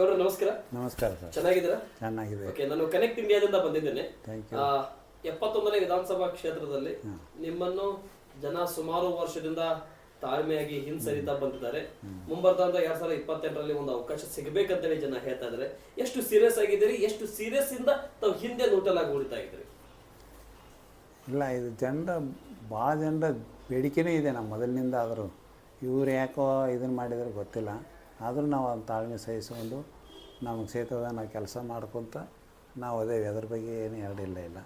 ಗೌಡ್ರ ನಮಸ್ಕಾರ. ನಮಸ್ಕಾರ ಸರ್. ಚೆನ್ನಾಗಿದ್ದೀರಾ? ಚೆನ್ನಾಗಿದೆ. ಓಕೆ ನಾನು ಕನೆಕ್ಟ್ ಇಂಡಿಯಾದಿಂದ ಬಂದಿದ್ದೇನೆ. ಥ್ಯಾಂಕ್ ಆ, ಎಪ್ಪತ್ತೊಂದನೇ ವಿಧಾನಸಭಾ ಕ್ಷೇತ್ರದಲ್ಲಿ ನಿಮ್ಮನ್ನು ಜನ ಸುಮಾರು ವರ್ಷದಿಂದ ತಾಳ್ಮೆಯಾಗಿ ಹಿಂಸರಿತಾ ಬಂದಿದ್ದಾರೆ. ಮುಂಬರ್ತಾಂತ ಎರಡ್ ಸಾವಿರದ ಇಪ್ಪತ್ತೆಂಟರಲ್ಲಿ ಒಂದು ಅವಕಾಶ ಸಿಗಬೇಕಂತೇಳಿ ಜನ ಹೇಳ್ತಾ ಇದ್ದಾರೆ. ಎಷ್ಟು ಸೀರಿಯಸ್ ಆಗಿದ್ದೀರಿ? ಎಷ್ಟು ಸೀರಿಯಸ್ ಇಂದ ತಾವು ಹಿಂದೆ ನೂಟಲಾಗಿ ಉಳಿತಾ ಇದ್ದೀರಿ? ಇಲ್ಲ ಇದು ಜನರ ಭಾಳ ಜನರ ಬೇಡಿಕೆನೇ ಇದೆ. ನಮ್ಮ ಮೊದಲಿನಿಂದ ಆದರೂ. ಇವ್ರು ಯಾಕೋ ಇದನ್ನು ಮಾಡಿದ್ರೆ ಗೊತ್ತಿಲ್ಲ. ಆದರೂ ನಾವು ಅದನ್ನು ತಾಳ್ಮೆ ಸಹಿಸಿಕೊಂಡು ನಮಗೆ ಸೇತದ ನಾವು ಕೆಲಸ ಮಾಡ್ಕೊತ ನಾವು ಅದೇ ಅದ್ರ ಬಗ್ಗೆ ಏನು ಎರಡಿಲ್ಲ ಇಲ್ಲ.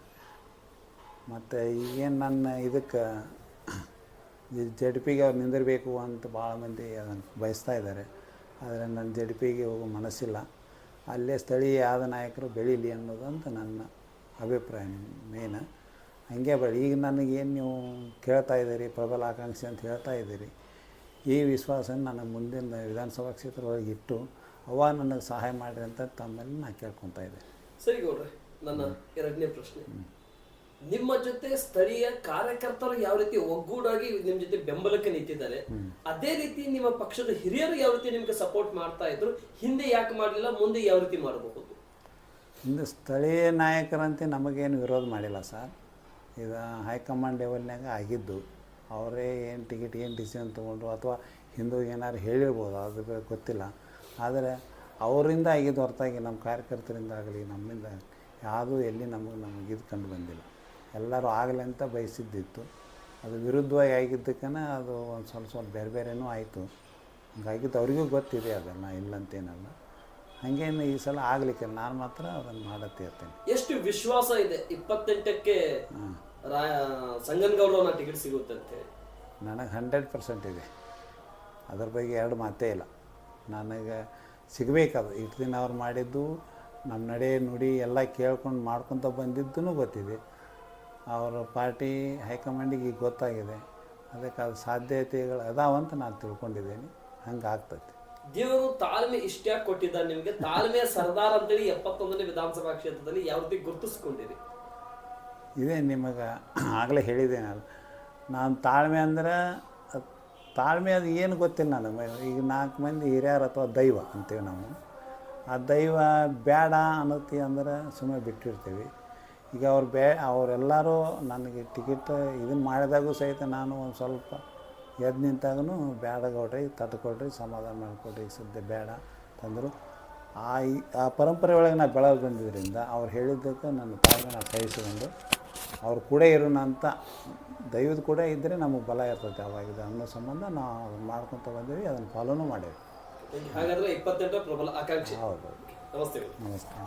ಮತ್ತು ಈಗೇನು ನನ್ನ ಇದಕ್ಕೆ ಜಡ್ ಪಿಗೆ ಅವ್ರು ನಿಂದಿರಬೇಕು ಅಂತ ಭಾಳ ಮಂದಿ ಅದನ್ನು ಬಯಸ್ತಾ ಇದ್ದಾರೆ. ಆದರೆ ನನ್ನ ಜಡ್ ಪಿಗೆ ಹೋಗೋ ಮನಸ್ಸಿಲ್ಲ. ಅಲ್ಲೇ ಸ್ಥಳೀಯ ಆದ ನಾಯಕರು ಬೆಳೀಲಿ ಅನ್ನೋದಂತ ನನ್ನ ಅಭಿಪ್ರಾಯ ಮೇನ್ ಹಂಗೆ ಬೇಡ ಈಗ ನನಗೇನು ನೀವು ಕೇಳ್ತಾ ಇದ್ದೀರಿ, ಪ್ರಬಲ ಆಕಾಂಕ್ಷಿ ಅಂತ ಹೇಳ್ತಾ ಇದ್ದೀರಿ ಈ ವಿಶ್ವಾಸ ನನ್ನ ಮುಂದಿನ ವಿಧಾನಸಭಾ ಕ್ಷೇತ್ರದೊಳಗೆ ಇಟ್ಟು ಅವ ನನಗೆ ಸಹಾಯ ಮಾಡಿರಿ ಅಂತ ತಮ್ಮಲ್ಲಿ ನಾನು ಕೇಳ್ಕೊತಾ ಇದ್ದೆ. ಸರಿ ಗೌಡ್ರೆ ನನ್ನ ಎರಡನೇ ಪ್ರಶ್ನೆ. ನಿಮ್ಮ ಜೊತೆ ಸ್ಥಳೀಯ ಕಾರ್ಯಕರ್ತರು ಯಾವ ರೀತಿ ಒಗ್ಗೂಡಾಗಿ ನಿಮ್ಮ ಜೊತೆ ಬೆಂಬಲಕ್ಕೆ ನಿಂತಿದ್ದಾರೆ ಅದೇ ರೀತಿ ನಿಮ್ಮ ಪಕ್ಷದ ಹಿರಿಯರು ಯಾವ ರೀತಿ ನಿಮಗೆ ಸಪೋರ್ಟ್ ಮಾಡ್ತಾ ಇದ್ರು ಹಿಂದೆ ಯಾಕೆ ಮಾಡಲಿಲ್ಲ ಮುಂದೆ ಯಾವ ರೀತಿ ಮಾಡಬಹುದು? ಇಂದು ಸ್ಥಳೀಯ ನಾಯಕರಂತೆ ನಮಗೇನು ವಿರೋಧ ಮಾಡಿಲ್ಲ ಸರ್. ಇದು ಹೈಕಮಾಂಡ್ ಲೆವೆಲ್ನಾಗ ಆಗಿದ್ದು ಅವರೇ ಏನು ಟಿಕೆಟ್ ಏನು ಡಿಸಿಷನ್ ತೊಗೊಂಡ್ರು ಅಥವಾ ಹಿಂದೂ ಏನಾರು ಹೇಳಿರ್ಬೋದು? ಅದು ಗೊತ್ತಿಲ್ಲ. ಆದರೆ ಅವರಿಂದ ಆಗಿದ್ದು ಹೊರತಾಗಿ ನಮ್ಮ ಕಾರ್ಯಕರ್ತರಿಂದ ಆಗಲಿ, ನಮ್ಮಿಂದ ಯಾವುದೂ ಎಲ್ಲಿ ನಮಗೆ ನಮಗೆ ಇದು ಕಂಡು ಬಂದಿಲ್ಲ. ಎಲ್ಲರೂ ಆಗಲಿ ಅಂತ ಬಯಸಿದ್ದಿತ್ತು. ಅದು ವಿರುದ್ಧವಾಗಿ ಆಗಿದ್ದಕ್ಕನ ಅದು ಒಂದು ಸ್ವಲ್ಪ ಸ್ವಲ್ಪ ಬೇರೆ ಬೇರೆನೂ ಆಯಿತು. ಹಂಗಾಗಿದ್ದು ಅವ್ರಿಗೂ ಗೊತ್ತಿದೆ ಅದನ್ನು, ಇಲ್ಲಂತೇನಲ್ಲ. ಹಾಗೇನು ಈ ಸಲ ಆಗಲಿಕ್ಕೆ ನಾನು ಮಾತ್ರ ಅದನ್ನು ಮಾಡತ್ತಿರ್ತೇನೆ ಎಷ್ಟು ವಿಶ್ವಾಸ ಇದೆ ಇಪ್ಪತ್ತೆಂಟಕ್ಕೆ ರಾ ಸಂಗನಗೌಡರನ್ನ ಟಿಕೆಟ್ ಸಿಗುತ್ತೆ ಅಂತ ಹೇಳಿ. ನನಗೆ ಹಂಡ್ರೆಡ್ ಪರ್ಸೆಂಟ್ ಇದೆ. ಅದ್ರ ಬಗ್ಗೆ ಎರಡು ಮಾತೇ ಇಲ್ಲ. ನನಗೆ ಸಿಗಬೇಕದು. ಇಷ್ಟು ದಿನ ಅವ್ರು ಮಾಡಿದ್ದು ನಮ್ಮ ನಡೆ ನುಡಿ ಎಲ್ಲ ಕೇಳ್ಕೊಂಡು ಮಾಡ್ಕೊತ ಬಂದಿದ್ದೂ ಗೊತ್ತಿದೆ. ಅವರ ಪಾರ್ಟಿ ಹೈಕಮಾಂಡಿಗೆ ಈಗ ಗೊತ್ತಾಗಿದೆ. ಅದಕ್ಕೆ ಅದು ಸಾಧ್ಯತೆಗಳು ಅದಾವಂತ ನಾನು ತಿಳ್ಕೊಂಡಿದ್ದೀನಿ. ಹಂಗೆ ಆಗ್ತೈತಿ ದೇವರು ತಾಳ್ಮೆ ಇಷ್ಟ ಕೊಟ್ಟಿದ್ದಾರೆ ನಿಮಗೆ. ತಾಳ್ಮೆ ಸರ್ದಾರ್ ಅಂತೇಳಿ ಎಪ್ಪತ್ತೊಂದನೇ ವಿಧಾನಸಭಾ ಕ್ಷೇತ್ರದಲ್ಲಿ ಯಾವ ರೀತಿ ಗುರುತಿಸ್ಕೊಂಡಿರಿ? ಇದೇ, ನಿಮಗೆ ಆಗಲೇ ಹೇಳಿದೆ ನಾನು. ತಾಳ್ಮೆ ಅಂದ್ರೆ, ತಾಳ್ಮೆ ಅದು ಏನು ಗೊತ್ತಿಲ್ಲ ನನಗೆ. ಈಗ ನಾಲ್ಕು ಮಂದಿ ಹಿರಿಯರು ಅಥವಾ ದೈವ ಅಂತೀವಿ ನಾವು. ಆ ದೈವ ಬೇಡ ಅನ್ನತಿ ಅಂದ್ರೆ ಸುಮ್ಮನೆ ಬಿಟ್ಟಿರ್ತೀವಿ. ಈಗ ಅವ್ರು ಬೇ, ಅವರೆಲ್ಲರೂ ನನಗೆ ಟಿಕೆಟ್ ಇದನ್ನು ಮಾಡಿದಾಗೂ ಸಹಿತ ನಾನು ಒಂದು ಸ್ವಲ್ಪ ಎದ್ದು ನಿಂತಾಗೂ ಬೇಡ ಗೌಡ್ರಿ ತಟ್ಕೊಡ್ರಿ ಸಮಾಧಾನ ಮಾಡಿಕೊಡ್ರಿ ಸುದ್ದಿ ಬೇಡ ತಂದರು. ಆ ಈ- ಆ ಪರಂಪರೆ ಒಳಗೆ ನಾನು ಬೆಳೆದು ಬಂದಿದ್ದರಿಂದ ಅವ್ರು ಹೇಳಿದ್ದಕ್ಕೆ ನನ್ನ ತಾಳ್ಮೆ ನಾನು ಸಹಿಸಿಕೊಂಡು ಅವ್ರು ಕೂಡ ಇರೋಣ ಅಂತ ದೈವದ ಕೂಡ ಇದ್ದರೆ ನಮಗೆ ಬಲ ಇರ್ತೈತೆ ಅವಾಗ ಅನ್ನೋ ಸಂಬಂಧ ನಾವು ಅದನ್ನು ಮಾಡ್ಕೊತ ಬಂದೀವಿ ಅದನ್ನು ಫಾಲೋನು ಮಾಡೇವಿ. ಹೌದು. ನಮಸ್ತೆ. ನಮಸ್ಕಾರ.